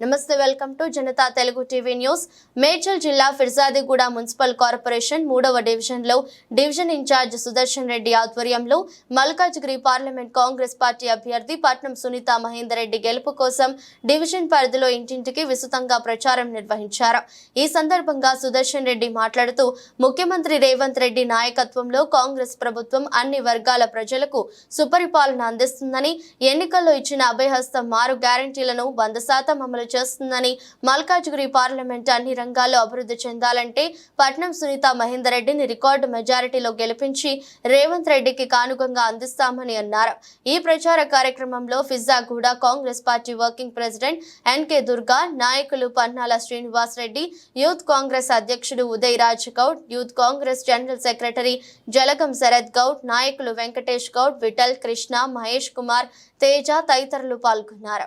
నమస్తే welcome to Janata Telugu TV news. Medchal జిల్లా Firzadiguda municipal corporation మూడవ డివిజన్లో డివిజన్ ఇన్ఛార్జ్ సుదర్శన్ రెడ్డి ఆధ్వర్యంలో మల్కాజ్గిరి పార్లమెంట్ కాంగ్రెస్ పార్టీ అభ్యర్థి పట్నం సునీత మహేందర్ రెడ్డి గెలుపు కోసం డివిజన్ పరిధిలో ఇంటింటికి విస్తృతంగా ప్రచారం నిర్వహించారు. ఈ సందర్భంగా సుదర్శన్ రెడ్డి మాట్లాడుతూ ముఖ్యమంత్రి రేవంత్ రెడ్డి నాయకత్వంలో కాంగ్రెస్ ప్రభుత్వం అన్ని వర్గాల ప్రజలకు సుపరిపాలన అందిస్తుందని ఎన్నికల్లో ఇచ్చిన అభయహస్తం మారు గ్యారంటీలను వంద శాతం అమలు చేస్తుందని మల్కాజ్గిరి పార్లమెంట్ అన్ని రంగాల్లో అభివృద్ధి చెందాలంటే పట్నం సునీత మహేందర్ రెడ్డిని రికార్డు మెజారిటీలో గెలిపించి రేవంత్ రెడ్డికి కానుకంగా అందిస్తామని అన్నారు. ఈ ప్రచార కార్యక్రమంలో ఫిజాగూడ Congress party working president N K Durga నాయకులు పన్నాల శ్రీనివాస్ రెడ్డి యూత్ కాంగ్రెస్ అధ్యక్షుడు Uday Raj Goud youth Congress general secretary Jalagam Sharath Goud నాయకులు వెంకటేష్ గౌడ్ విఠల్ కృష్ణ మహేష్ కుమార్ తేజ తదితరులు పాల్గొన్నారు.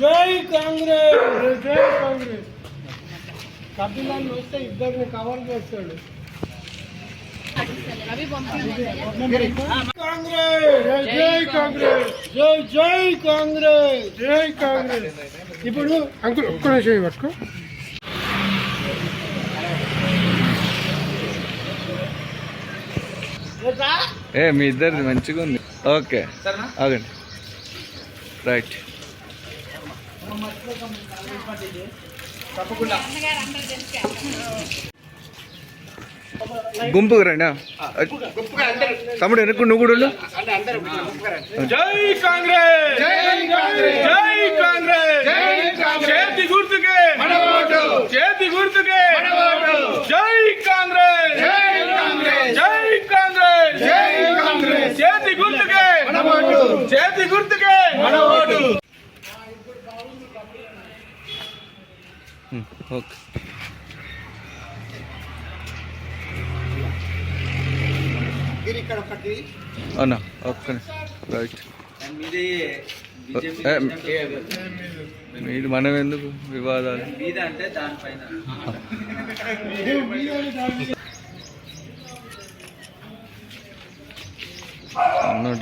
జై కాంగ్రెస్ జై కాంగ్రెస్. కపిలాన్ని వస్తే ఇద్దరిని కవర్ చేస్తాడు. కాంగ్రెస్ జై కాంగ్రెస్ జై జై కాంగ్రెస్ జై కాంగ్రెస్. ఇప్పుడు అంకుల్ ఒక్క నిమిషం పట్టుకో ఏ మీ ఇద్దరిది మంచిగా ఉంది. ఓకే. ఆగండి. రైట్. గుంపుకు రండి. తమ్ముడు వెనక్కు నువ్వు కూడా ఉండు. జై కాంగ్రెస్! జై కాంగ్రెస్! జై కాంగ్రెస్! చేతి గుర్తుకే! చేతి గుర్తుకే! జై కాంగ్రెస్ జై కాంగ్రెస్ జై కాంగ్రెస్ జై కాంగ్రెస్ చేతి గుర్తుకే చేతి గుర్తుకే ఉమ్, ఓకే అవునా? ఒక్క నిమిషం. రైట్ ఏ, మీది మనం ఎందుకు వివాదాలు అన్న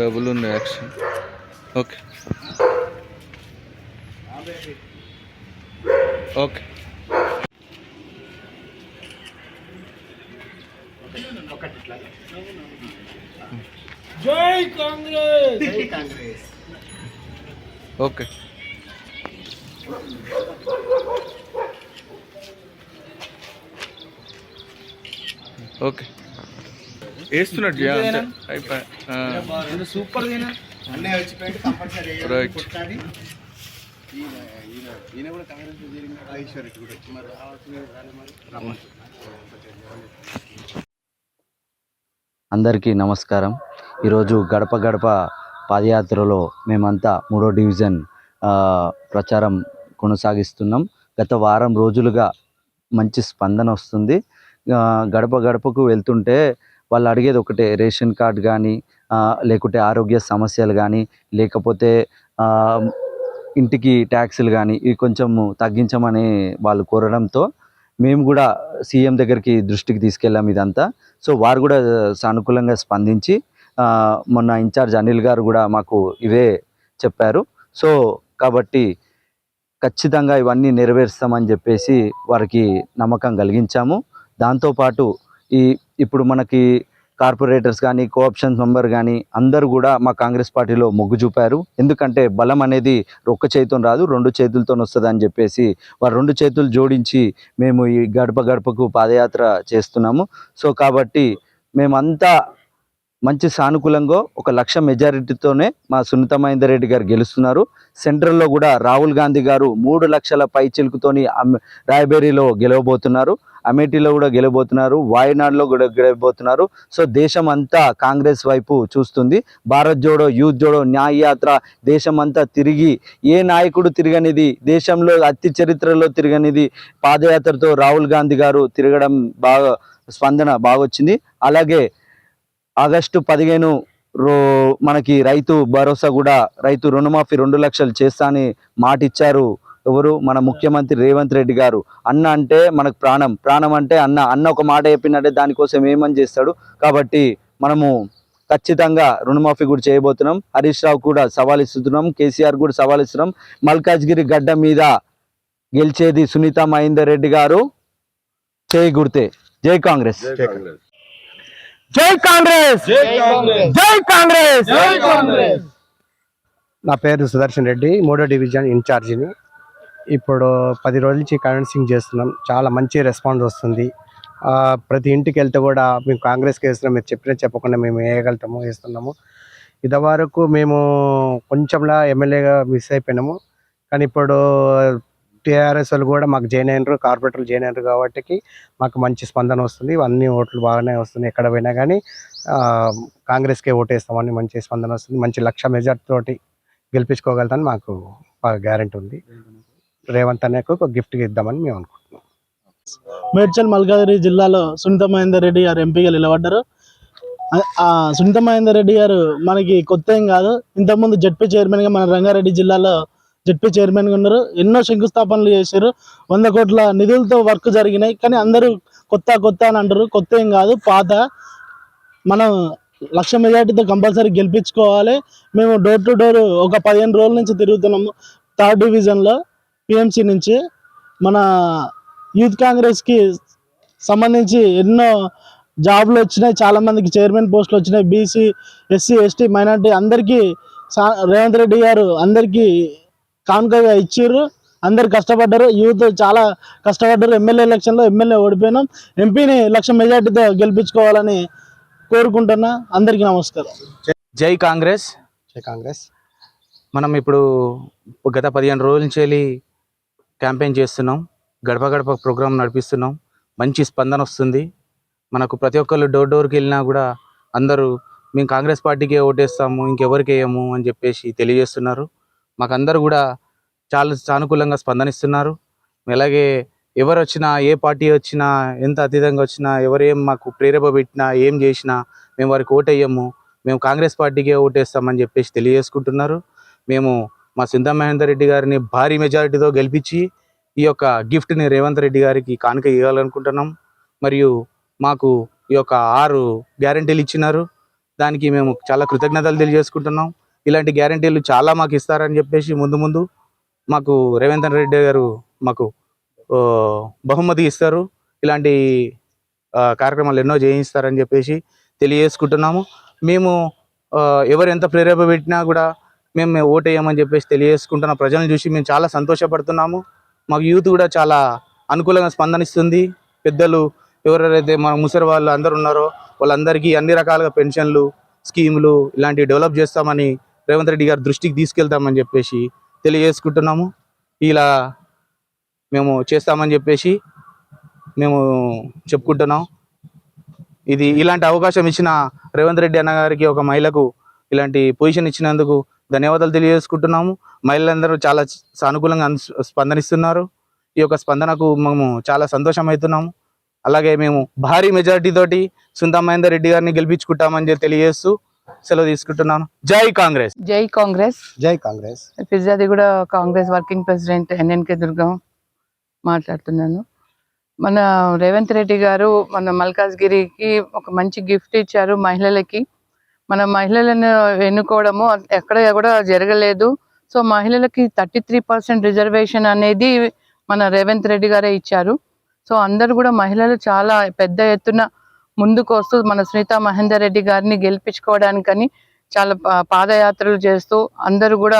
డబుల్ ఉంది యాక్షన్ ఓకే ఓకే జై కాంగ్రెస్! ఓకే ఓకే అయిపోయా ఆ, సూపర్ అన్నీ వచ్చిపోయి కంపల్సరీ రైట్ ఈయన కూడా కాంగ్రెస్ జరిగిన రాజేశ్వర రెడ్డి కూడా వచ్చి మరి రావాల్సిన రాలే మరి. అందరికీ నమస్కారం. ఈరోజు గడప గడప పాదయాత్రలో మేమంతా మూడో డివిజన్ ఆ, ప్రచారం కొనసాగిస్తున్నాం. గత వారం రోజులుగా మంచి స్పందన వస్తుంది. గడప గడపకు వెళ్తుంటే వాళ్ళు అడిగేది ఒకటే రేషన్ కార్డ్ కానీ లేకుంటే ఆరోగ్య సమస్యలు కానీ లేకపోతే ఇంటికి ట్యాక్సులు కానీ ఇవి కొంచెము తగ్గించమని వాళ్ళు కోరడంతో మేము కూడా సీఎం దగ్గరికి దృష్టికి తీసుకెళ్ళాం ఇదంతా. సో వారు కూడా సానుకూలంగా స్పందించి మొన్న ఇన్ఛార్జ్ అనిల్ గారు కూడా మాకు ఇవే చెప్పారు. సో కాబట్టి ఖచ్చితంగా ఇవన్నీ నెరవేరుస్తామని చెప్పేసి వారికి నమ్మకం కలిగించాము. దాంతోపాటు ఈ ఇప్పుడు మనకి కార్పొరేటర్స్ కానీ కోఆప్షన్ మెంబర్ కానీ అందరూ కూడా మా కాంగ్రెస్ పార్టీలో మొగ్గు చూపారు. ఎందుకంటే బలం అనేది ఒక్క చేతితో రాదు రెండు చేతులతో వస్తుంది అని చెప్పేసి వారు రెండు చేతులు జోడించి మేము ఈ గడప గడపకు పాదయాత్ర చేస్తున్నాము. సో కాబట్టి మేమంతా మంచి సానుకూలంగా ఒక లక్ష మెజారిటీతోనే మా సునీత మహేందర్ రెడ్డి గారు గెలుస్తున్నారు. సెంట్రల్లో కూడా రాహుల్ గాంధీ గారు మూడు లక్షల పై చిలుకుతోని అమ్- రాయబేరీలో గెలవబోతున్నారు. అమేఠీలో కూడా గెలబోతున్నారు వాయనాడులో కూడా గెలబోతున్నారు. సో దేశం అంతా కాంగ్రెస్ వైపు చూస్తుంది. భారత్ జోడో యూత్ జోడో న్యాయ యాత్ర దేశం అంతా తిరిగి ఏ నాయకుడు తిరగనిది దేశంలో అతి చరిత్రలో తిరగనిది పాదయాత్రతో రాహుల్ గాంధీ గారు తిరగడం బాగా స్పందన బాగా వచ్చింది అలాగే ఆగస్టు పదిహేను రో మనకి రైతు భరోసా కూడా రైతు రుణమాఫీ రెండు లక్షలు చేస్తా అని మాట ఇచ్చారు ఎవరు? మన ముఖ్యమంత్రి రేవంత్ రెడ్డి గారు. అన్న అంటే మనకు ప్రాణం. ప్రాణం అంటే అన్న. అన్న ఒక మాట చెప్పిందంటే దానికోసం ఏమని చేస్తాడు? కాబట్టి మనము ఖచ్చితంగా రుణమాఫీ కూడా చేయబోతున్నాం. హరీష్ రావు కూడా సవాల్ ఇస్తున్నాం. కేసీఆర్ కూడా సవాల్ ఇస్తున్నాం. మల్కాజ్గిరి గడ్డ మీద గెలిచేది సునీత మహేందర్ రెడ్డి గారు. చేయి గుర్తే. జై కాంగ్రెస్. జై కాంగ్రెస్. జై కాంగ్రెస్. నా పేరు సుదర్శన్ రెడ్డి మూడో డివిజన్ ఇన్ఛార్జిని. ఇప్పుడు పది రోజుల నుంచి కౌన్సిలింగ్ చేస్తున్నాం. చాలా మంచి రెస్పాన్స్ వస్తుంది. ప్రతి ఇంటికి వెళ్తే కూడా మేము కాంగ్రెస్కి వేస్తున్నాం. మీరు చెప్పినా చెప్పకుండా మేము వేయగలుగుతాము వేస్తున్నాము. ఇదివరకు మేము కొంచెంలా ఎమ్మెల్యేగా మిస్ అయిపోయినాము. కానీ ఇప్పుడు టీఆర్ఎస్ వాళ్ళు కూడా మాకు జాయిన్ అయినారు. కార్పొరేటర్లు జాయిన్ అయినారు కాబట్టి మాకు మంచి స్పందన వస్తుంది. అన్ని ఓట్లు బాగానే వస్తున్నాయి. ఎక్కడ పోయినా కానీ కాంగ్రెస్కే ఓటేస్తామని మంచి స్పందన వస్తుంది. మంచి లక్ష మెజార్టీ తోటి గెలిపించుకోగలుగుతాను మాకు బాగా గ్యారెంటీ ఉంది. రేవంత్ అన్నకు ఒక గిఫ్ట్గా ఇద్దామని మేము అనుకుంటున్నాం. మేడ్చల్ మల్కాదిరి జిల్లాలో సునీత మహేందర్ రెడ్డి గారు ఎంపీగా నిలబడ్డారు. సునీత మహేందర్ రెడ్డి గారు మనకి కొత్త ఏం కాదు. ఇంతకుముందు జడ్పీ చైర్మన్గా మన రంగారెడ్డి జిల్లాలో జడ్పీ చైర్మన్గా ఉన్నారు. ఎన్నో శంకుస్థాపనలు చేశారు. వంద కోట్ల నిధులతో వర్క్ జరిగినాయి. కానీ అందరూ కొత్త కొత్త అని అంటారు. కొత్త ఏం కాదు. పాత. మనం లక్ష మెజార్టీతో కంపల్సరీ గెలిపించుకోవాలి. మేము డోర్ టు డోర్ ఒక పదిహేను రోజుల నుంచి తిరుగుతున్నాము. థర్డ్ డివిజన్లో. పిఎంసి నుంచి మన యూత్ కాంగ్రెస్కి సంబంధించి ఎన్నో జాబ్లు వచ్చినాయి. చాలా మందికి చైర్మన్ పోస్టులు వచ్చినాయి. బీసీ ఎస్సీ ఎస్టీ మైనార్టీ అందరికీ సా- రేవంత్ రెడ్డి గారు అందరికీ కానుకగా ఇచ్చారు అందరు కష్టపడ్డారు. యూత్ చాలా కష్టపడ్డారు. ఎమ్మెల్యే ఎలక్షన్లో ఎమ్మెల్యే ఓడిపోయినాం. ఎంపీని లక్ష మెజార్టీతో గెలిపించుకోవాలని కోరుకుంటున్నా. అందరికీ నమస్కారం. జై కాంగ్రెస్. జై కాంగ్రెస్. మనం ఇప్పుడు గత పదిహేను రోజుల నుంచి వెళ్ళి క్యాంపెయిన్ చేస్తున్నాం. గడప గడప ప్రోగ్రాం నడిపిస్తున్నాం. మంచి స్పందన వస్తుంది. మనకు ప్రతి ఒక్కళ్ళు డోర్ డోర్కి వెళ్ళినా కూడా అందరూ మేము కాంగ్రెస్ పార్టీకే ఓటేస్తాము ఇంకెవరికి వేయము అని చెప్పేసి తెలియజేస్తున్నారు. మాకు కూడా చాలా సానుకూలంగా స్పందనిస్తున్నారు. అలాగే ఎవరు వచ్చినా ఏ పార్టీ వచ్చినా ఎంత అతీతంగా వచ్చినా ఎవరు ఏం మాకు ప్రేరేప పెట్టినా ఏం చేసినా మేము వారికి ఓటేయము మేము కాంగ్రెస్ పార్టీకే ఓటేస్తామని చెప్పేసి తెలియజేసుకుంటున్నారు. మేము మా సింధా మహేందర్ రెడ్డి గారిని భారీ మెజారిటీతో గెలిపించి ఈ యొక్క గిఫ్ట్ని రేవంత్ రెడ్డి గారికి కానుక ఇవ్వాలనుకుంటున్నాం. మరియు మాకు ఈ యొక్క ఆరు గ్యారంటీలు ఇచ్చినారు. దానికి మేము చాలా కృతజ్ఞతలు తెలియజేసుకుంటున్నాం. ఇలాంటి గ్యారంటీలు చాలా మాకు ఇస్తారని చెప్పేసి ముందు ముందు మాకు రేవంత్ రెడ్డి గారు మాకు బహుమతి ఇస్తారు. ఇలాంటి కార్యక్రమాలు ఎన్నో చేయిస్తారని చెప్పేసి తెలియజేసుకుంటున్నాము. మేము ఎవరు ఎంత ప్రేరేప పెట్టినా కూడా మేము మేము ఓటేయమని చెప్పేసి తెలియజేసుకుంటున్న ప్రజలను చూసి మేము చాలా సంతోషపడుతున్నాము. మాకు యూత్ కూడా చాలా అనుకూలంగా స్పందనిస్తుంది. పెద్దలు ఎవరెవరైతే మన ముసలి వాళ్ళు అందరు ఉన్నారో వాళ్ళందరికీ అన్ని రకాలుగా పెన్షన్లు స్కీములు ఇలాంటివి డెవలప్ చేస్తామని రేవంత్ రెడ్డి గారి దృష్టికి తీసుకెళ్తామని చెప్పేసి తెలియజేసుకుంటున్నాము. ఇలా మేము చేస్తామని చెప్పేసి మేము చెప్పుకుంటున్నాం. ఇది ఇలాంటి అవకాశం ఇచ్చిన రేవంత్ రెడ్డి అన్న గారికి ఒక మహిళకు ఇలాంటి పొజిషన్ ఇచ్చినందుకు ధన్యవాదాలు తెలియజేసుకుంటున్నాము. మహిళలందరూ చాలా సానుకూలంగా స్పందనిస్తున్నారు. ఈ యొక్క స్పందనకు మేము చాలా సంతోషం అవుతున్నాము అలాగే మేము భారీ మెజారిటీ తోటి సుందా మహేందర్ రెడ్డి గారిని గెలిపించుకుంటామని చెప్పి తెలియజేస్తూ సెలవు తీసుకుంటున్నాను. జై కాంగ్రెస్! జై కాంగ్రెస్! జై Congress! Peerzadiguda Congress working president N N K Durgam మాట్లాడుతున్నాను. మన రేవంత్ రెడ్డి గారు మన మల్కాజ్గిరికి ఒక మంచి గిఫ్ట్ ఇచ్చారు మహిళలకి. మన మహిళలను ఎన్నుకోవడము ఎక్కడ కూడా జరగలేదు. సో మహిళలకి థర్టీ త్రీ పర్సెంట్ రిజర్వేషన్ అనేది మన రేవంత్ రెడ్డి గారే ఇచ్చారు. సో అందరు కూడా మహిళలు చాలా పెద్ద ఎత్తున ముందుకు వస్తూ మన సునీత మహేందర్ రెడ్డి గారిని గెలిపించుకోవడానికని చాలా పాదయాత్రలు చేస్తూ అందరూ కూడా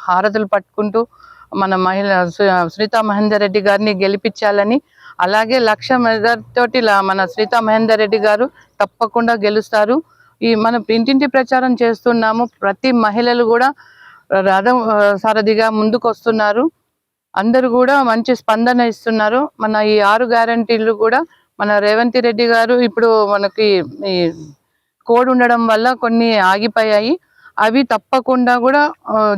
హారతులు పట్టుకుంటూ మన మహిళ సు- సునీత మహేందర్ రెడ్డి గారిని గెలిపించాలని అలాగే లక్ష మెజార్ తోటి మన సునీత మహేందర్ రెడ్డి గారు తప్పకుండా గెలుస్తారు. ఈ మనం ఇంటింటి ప్రచారం చేస్తున్నాము. ప్రతి మహిళలు కూడా రథం సారథిగా ముందుకు వస్తున్నారు అందరూ కూడా మంచి స్పందన ఇస్తున్నారు. మన ఈ ఆరు గ్యారంటీలు కూడా మన రేవంత్ రెడ్డి గారు ఇప్పుడు మనకి ఈ కోడ్ ఉండడం వల్ల కొన్ని ఆగిపోయాయి. అవి తప్పకుండా కూడా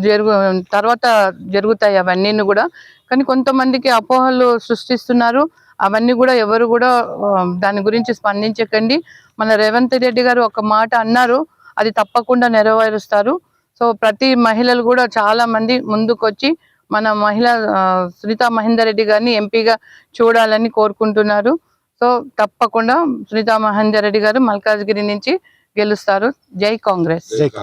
జరుగు తర్వాత జరుగుతాయి అవన్నీ కూడా. కానీ కొంతమందికి అపోహలు సృష్టిస్తున్నారు. అవన్నీ కూడా ఎవరు కూడా దాని గురించి స్పందించకండి. మన రేవంత్ రెడ్డి గారు ఒక మాట అన్నారు అది తప్పకుండా నెరవేరుస్తారు. సో ప్రతి మహిళలు కూడా చాలా మంది ముందుకొచ్చి మన మహిళ సునీత మహేందర్ రెడ్డి గారిని ఎంపీగా చూడాలని కోరుకుంటున్నారు. సో తప్పకుండా సునీత మహేందర్ రెడ్డి గారు మల్కాజ్గిరి నుంచి గెలుస్తారు. జై కాంగ్రెస్. జై కాంగ్రెస్.